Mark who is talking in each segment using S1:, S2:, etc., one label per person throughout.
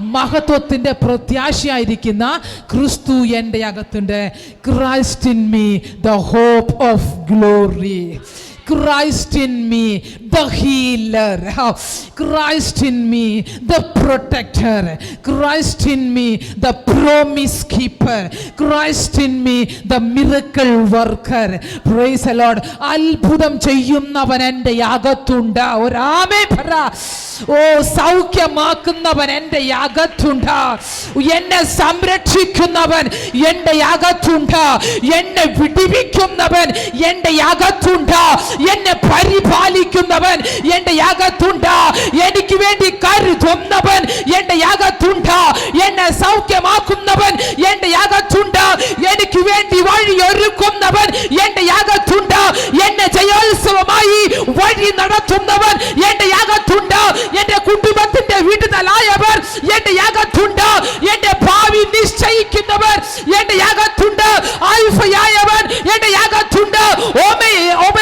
S1: മഹത്വത്തിന്റെ പ്രത്യാശയായിരിക്കുന്ന ക്രിസ്തു എന്റെ അകത്തുണ്ട്. Christ in me the hope of glory Christ in me, the healer. Christ in me, the protector. Christ in me, the promise keeper. Christ in me, the miracle worker. Praise the Lord. അത്ഭുതം ചെയ്യുന്നവൻ എന്റെ അകത്തുണ്ട് ഒരാമേ പറ ഓ സൗഖ്യമാക്കുന്നവൻ എന്റെ അകത്തുണ്ട് എന്നെ സംരക്ഷിക്കുന്നവൻ എന്റെ അകത്തുണ്ട് എന്നെ വിടിവിക്കുന്നവൻ എന്റെ അകത്തുണ്ട് എന്നെ പരിപാലിക്കുന്നവൻ എന്റെ അകത്തുണ്ട് എനിക്ക് വേണ്ടി കരുതുന്നവൻ എന്റെ അകത്തുണ്ട് എന്നെ സൗഖ്യമാക്കുന്നവൻ എന്റെ അകത്തുണ്ട് എനിക്ക് വേണ്ടി വഴി ഒരുക്കുന്നവൻ എന്റെ അകത്തുണ്ട് എന്നെ ജയോത്സവമായി വഴി നടത്തുന്നവൻ എന്റെ അകത്തുണ്ട് എന്റെ കുടുംബത്തിന്റെ വിടുതലായവർ എന്റെ അകത്തുണ്ട് എന്റെ ഭാവി നിശ്ചയിക്കുന്നവർ എന്റെ അകത്തുണ്ട് ആൽഫയായവൻ എന്റെ അകത്തുണ്ട് ഓമേ ഒമേഘയായവൻ എന്റെ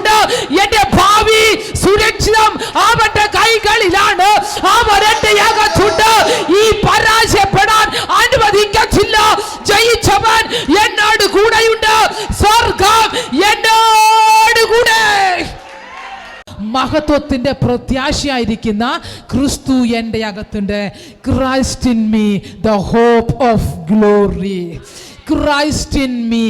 S1: അകത്തുണ്ട് എന്റെ ഭാവി സുരക്ഷിതം അവന്റെ കൈകളിലാണ്. അവർ എന്റെ അകത്തുണ്ട് ഈ പരാജയപ്പെടാൻ അനുവദിക്കത്തില്ല. ജയിച്ചവൻ എന്നോട് കൂടെയുണ്ട്. സ്വർഗം എന്നോട് കൂടെ. മഹത്വത്തിന്റെ പ്രത്യാശയായിരിക്കുന്ന ക്രിസ്തു എന്റെ അകത്തുണ്ട്. Christ in me the hope of glory Christ in me